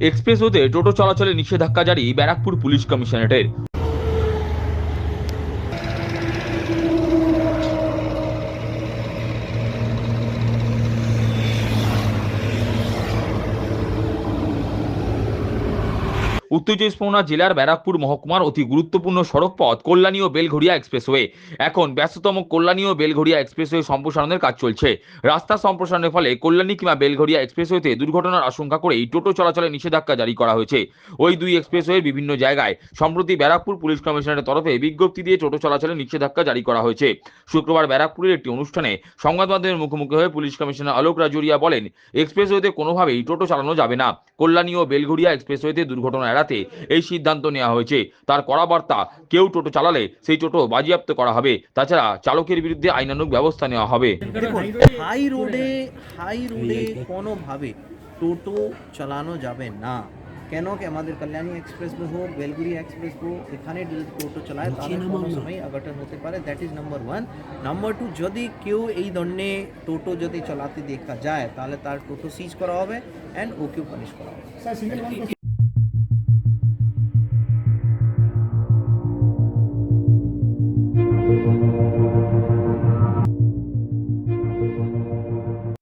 এক্সপ্রেসওয়েতে টোটো চলাচলে নিষেধাজ্ঞা জারি ব্যারাকপুর পুলিশ কমিশনারেটের। উত্তর চব্বিশ পরগনা জেলার ব্যারাকপুর মহকুমার অতি গুরুত্বপূর্ণ সড়ক পথ কল্যাণী ও বেলঘড়িয়া এক্সপ্রেসওয়ে। এখন ব্যস্ততম কল্যাণী ও বেলঘড়িয়া এক্সপ্রেসওয়ে সম্প্রসারণের কাজ চলছে। রাস্তা সম্প্রসারণের ফলে কল্যাণী কিংবা বেলঘড়িয়া এক্সপ্রেসওয়েতে দুর্ঘটনার আশঙ্কা করেই টোটো চলাচলে নিষেধাজ্ঞা জারি করা হয়েছে। ওই দুই এক্সপ্রেসওয়ের বিভিন্ন জায়গায় সম্প্রতি ব্যারাকপুর পুলিশ কমিশনারের তরফে বিজ্ঞপ্তি দিয়ে টোটো চলাচলে নিষেধাজ্ঞা জারি করা হয়েছে। শুক্রবার ব্যারাকপুরের একটি অনুষ্ঠানে সংবাদ মাধ্যমের মুখোমুখি হয়ে পুলিশ কমিশনার আলোক রাজুরিয়া বলেন, এক্সপ্রেসওয়েতে কোনোভাবেই টোটো চালানো যাবে না। কল্যাণী ও বেলঘড়িয়া এক্সপ্রেসওয়েতে দুর্ঘটনা এড়াতে এই সিদ্ধান্ত নেওয়া হয়েছে। তার কড়া বার্তা কেউ টোটো চালালে সেই টোটো বাজেয়াপ্ত করা হবে। তাছাড়া চালকের বিরুদ্ধে আইনানুগ ব্যবস্থা নেওয়া হবে। হাই রোডে হাই রোডে কোনোভাবে টোটো চালানো যাবে না। কেন কি আমাদের কল্যাণী এক্সপ্রেস হোক বেলগুড়ি এক্সপ্রেস হোক এখানে যদি টোটো চালায় তাহলে কোনো সময় অঘটন হতে পারে। That is number one number two যদি কেউ এই ধরনের টোটো যদি চালাতে দেখা যায় তাহলে তার টোটো সিজ করা হবে অ্যান্ড ওকেও পানিশ করা হবে।